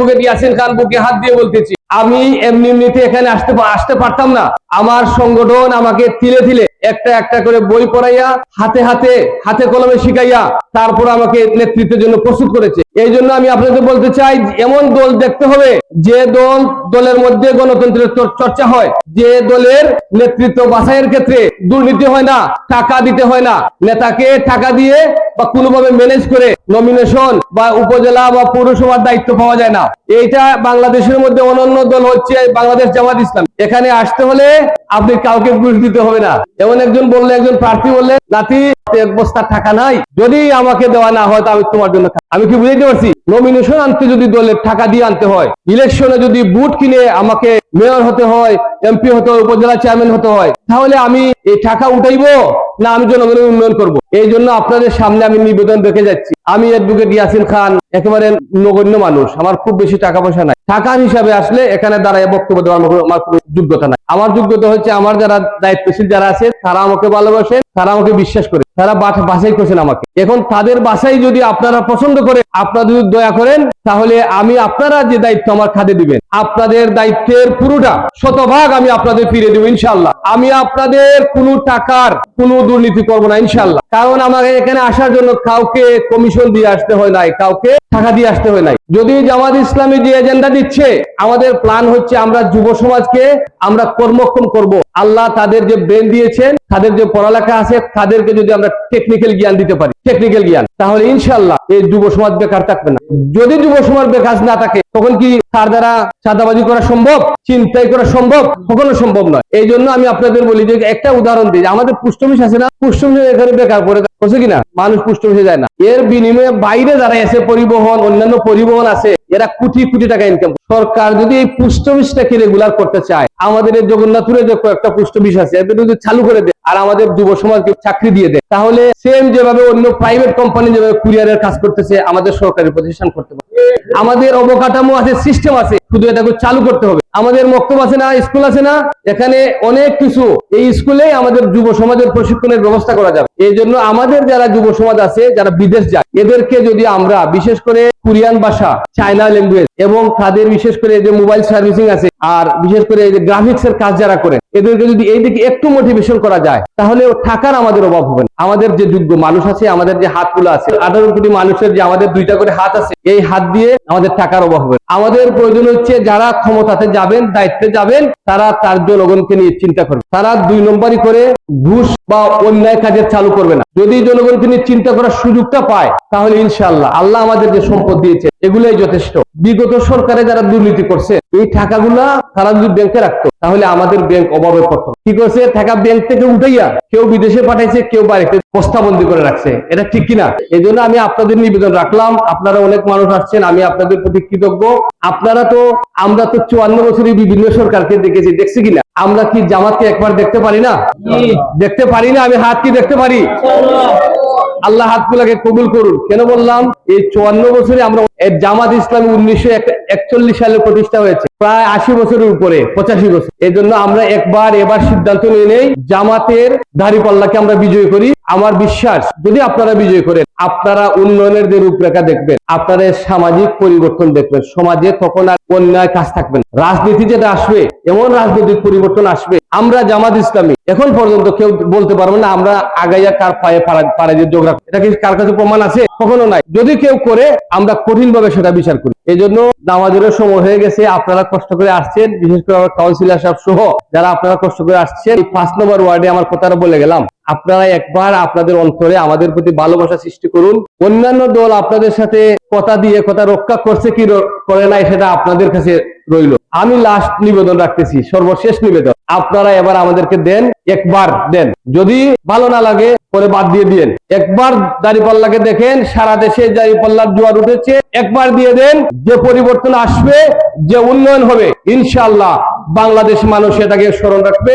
Advocate Yasin খান বুকে হাত দিয়ে বলতেছি। আমি এমনি এমনিতে এখানে আসতে আসতে পারতাম না। আমার সংগঠন আমাকে তিলে তিলে একটা একটা করে বই পড়াইয়া, হাতে হাতে হাতে কলমে শিখাইয়া তারপর আমাকে নেতৃত্বের জন্য প্রস্তুত করেছে। এই জন্য আমি আপনাদের বলতে চাই, এমন দল দেখতে হবে যে দল, দলের মধ্যে গণতন্ত্রের চর- চর্চা হয়। যে দলের নেতৃত্ব বাছাইয়ের ক্ষেত্রে দুর্নীতি হয় না, টাকা দিতে হয় না। নেতাকে টাকা দিয়ে বা কোনোভাবে ম্যানেজ করে নমিনেশন বা উপজেলা বা পৌরসভার দায়িত্ব পাওয়া যায় না। এইটা বাংলাদেশের মধ্যে অনন্য দল হচ্ছে বাংলাদেশ জামাত ইসলাম। এখানে আসতে হলে আপনি কাউকে ঘুষ দিতে হবে না। এমন একজন বললে, একজন প্রার্থী বললে নাতি এক বস্তা টাকা নাই। যদি আমাকে দেওয়া না হয় আমি তোমার জন্য আমি কি বুঝাইতে পারছি? নমিনেশন আনতে যদি দলের টাকা দিয়ে আনতে হয় ইলেকশনে যদি বুট কিনে আমাকে মেয়র হতে হয় এমপি হতে হয়, উপজেলা চেয়ারম্যান হতে হয়, তাহলে আমি এই টাকা উঠাইবো? না, আমি জনগণের উন্নয়ন করব। এই জন্য আপনাদের সামনে আমি নিবেদন রেখে যাচ্ছি। আমি অ্যাডভোকেট ইয়াসিন খান, একেবারে নগণ্য মানুষ। আমার খুব বেশি টাকা পয়সা নাই। টাকার হিসাবে আসলে এখানে দাঁড়ায় বক্তব্য দেওয়ার আমার কোনো যোগ্যতা নাই। আমার যোগ্যতা হচ্ছে আমার যারা দায়িত্বশীল যারা আছে, তারা আমাকে ভালোবাসে, তারা আমাকে বিশ্বাস করে। তারা বাছ- করছেন আমাকে। এখন তাদের বাছাই যদি আপনারা পছন্দ করে, আপনারা যদি দয়া করেন, তাহলে আমি আপনারা যে দায়িত্ব আমার খাতে দিবেন, আপনাদের দায়িত্বের পুরোটা শতভাগ আমি আপনাদের ফিরে দেবো ইনশাল্লাহ আমি আপনাদের কোনো টাকার, কোনো দুর্নীতি করব না ইনশাল্লাহ কারণ আমাকে এখানে আসার জন্য কাউকে কমিশন দিয়ে আসতে হয় নাই, কাউকে টাকা দিয়ে আসতে হয় নাই। যদি জামাত ইসলামী যে এজেন্ডা দিচ্ছে, আমাদের প্ল্যান হচ্ছে আমরা যুব সমাজকে আমরা কর্মক্ষম করব। আল্লাহ তাদের যে ব্রেন দিয়েছেন, তাদের যে পড়ালেখা আছে, তাদেরকে যদি আমরা টেকনিক্যাল জ্ঞান দিতে পারি টেকনিক্যাল জ্ঞান, তাহলে ইনশাল্লাহ এই যুব সমাজ বেকার থাকবে না। যদি যুব সমাজ বেকার না থাকে, তখন কি তার দ্বারা চাঁদাবাজি করা সম্ভব চিন্তাই করা সম্ভব? কখনো সম্ভব নয়। এই জন্য আমি আপনাদের বলি যে, একটা উদাহরণ দিই, আমাদের পুষ্টমিশ আছে না? পুষ্টমিশ এখানে বেকার করে হচ্ছে কিনা মানুষ পুষ্ট হয়ে যায় না। এর বিনিময়ে বাইরে যারা এসে পরিবহন, অন্যান্য পরিবহন আছে, এরা কোটি কোটি টাকা ইনকাম সরকার যদি এই পুষ্ট বিষটাকে রেগুলার করতে চায়, আমাদের জগন্নাথপুরে যে কয়েকটা পুষ্ট বিষ আছে, এদের যদি চালু করে দেয় আর আমাদের যুব সমাজকে চাকরি দিয়ে দেয়। তাহলে সেম যেভাবে অন্য প্রাইভেট কোম্পানি যেভাবে কুরিয়ারের কাজ করতেছে, আমাদের সরকারি প্রতিষ্ঠান করতে পারে। আমাদের অবকাঠামো আছে সিস্টেম আছে, শুধু এটাকে চালু করতে হবে। আমাদের মক্তব আছে না স্কুল আছে না, এখানে অনেক কিছু। এই স্কুলে আমাদের যুব সমাজের প্রশিক্ষণের ব্যবস্থা করা যাবে। এই জন্য আমাদের যারা যুব সমাজ আছে, যারা বিদেশ যায়, এদেরকে যদি আমরা, বিশেষ করে কোরিয়ান ভাষা, চায়না ল্যাঙ্গুয়েজ এবং তাদের বিশেষ করে যে মোবাইল সার্ভিসিং আছে আর বিশেষ করে যে গ্রাফিক্স এর কাজ যারা করে এদেরকে যদি এই দিকে একটু মোটিভেশন করা যায়, তাহলে টাকার আমাদের অভাব হবে না। আমাদের যে যোগ্য মানুষ আছে, আমাদের যে হাতগুলো আছে, আঠারো কোটি মানুষের যে আমাদের দুইটা করে হাত আছে, এই হাত দিয়ে আমাদের টাকার অভাব হবে আমাদের প্রয়োজন হচ্ছে যারা ক্ষমতাতে যাবেন, দায়িত্বে যাবেন, তারা তার জনগণকে নিয়ে চিন্তা করবে। তারা দুই নম্বরই করে ঘুষ বা অন্যায় কাজের চালু করবে না। যদি জনগণ তিনি চিন্তা করার সুযোগটা পায়, তাহলে ইনশাল্লাহ আল্লাহ আমাদের যে সম্পদ দিয়েছে। এগুলোই যথেষ্ট। বিগত সরকারে যারা দুর্নীতি করছে, এই টাকাগুলা তারা যদি ব্যাংকে রাখতো, তাহলে আমাদের ব্যাংক অভাবে পড়তো। কি করছে? টাকা ব্যাংক থেকে উঠাইয়া কেউ বিদেশে পাঠাইছে, কেউ বাড়িতে বস্তাবন্দি করে রাখছে। এটা ঠিক কিনা? এই আমি আপনাদের নিবেদন রাখলাম। আপনারা অনেক মানুষ আসছেন, আমি আপনাদের প্রতি কৃতজ্ঞ। আপনারা তো, আমরা তো চুয়ান্ন বছরই বিভিন্ন সরকারকে দেখেছি, দেখছি কিনা আমরা কি জামাতকে একবার দেখতে পারি না? দেখতে পারি না, আমি হাত কি দেখতে পারি? আল্লাহ হাতগুলাকে কবুল করুন। কেন বললাম? এই চুয়ান্ন বছরে আমরা জামাত ইসলাম উনিশশো একচল্লিশ সালে প্রতিষ্ঠা হয়েছে। প্রায় আশি বছরের উপরে, পঁচাশি বছর। এই জন্য আমরা একবার এবার সিদ্ধান্ত নিয়ে নেই, জামাতের দাড়িপাল্লাকে আমরা বিজয় করি। আমার বিশ্বাস, যদি আপনারা বিজয় করেন, আপনারা উন্নয়নের যে রূপরেখা দেখবেন আপনারা সামাজিক পরিবর্তন দেখবেন, সমাজে তখন আর অন্যায় কাজ থাকবে না। রাজনীতি যেটা আসবে, এমন রাজনৈতিক পরিবর্তন আসবে। আমরা জামাত ইসলামী, এখন পর্যন্ত কেউ বলতে পারব না, আমরা আগাইয়া কার পায়ে পাড়া- পাড়ায় যে যোগ এটা কি কার কাছে প্রমাণ আছে? কখনো নাই। যদি কেউ করে, আমরা কঠিন ভাবে সেটা বিচার করি। এই জন্য নামাজের সময় হয়ে গেছে, আপনারা কষ্ট করে আসছেন, বিশেষ করে আমার কাউন্সিলর সাহেব সহ, যারা আপনারা কষ্ট করে আসছেন, এই পাঁচ নম্বর ওয়ার্ডে আমার কথাটা বলে গেলাম। আপনারা একবার আপনাদের অন্তরে আমাদের প্রতি ভালোবাসা সৃষ্টি করুন। অন্যান্য দল আপনাদের সাথে কথা দিয়ে কথা রক্ষা করছে কি করে নাই সেটা আপনাদের কাছে রইল। আমি লাস্ট নিবেদন রাখতেছি, সর্বশেষ নিবেদন। আপনারা এবার আমাদেরকে দেন একবার দেন। যদি ভালো না লাগে, পরে বাদ দিয়ে দিন একবার দাঁড়িপাল্লাকে দেখেন, সারা দেশে দাঁড়িপাল্লার জোয়ার উঠেছে। একবার দিয়ে দেন, যে পরিবর্তন আসবে, যে উন্নয়ন হবে ইনশাল্লাহ বাংলাদেশ মানুষ এটাকে স্মরণ রাখবে।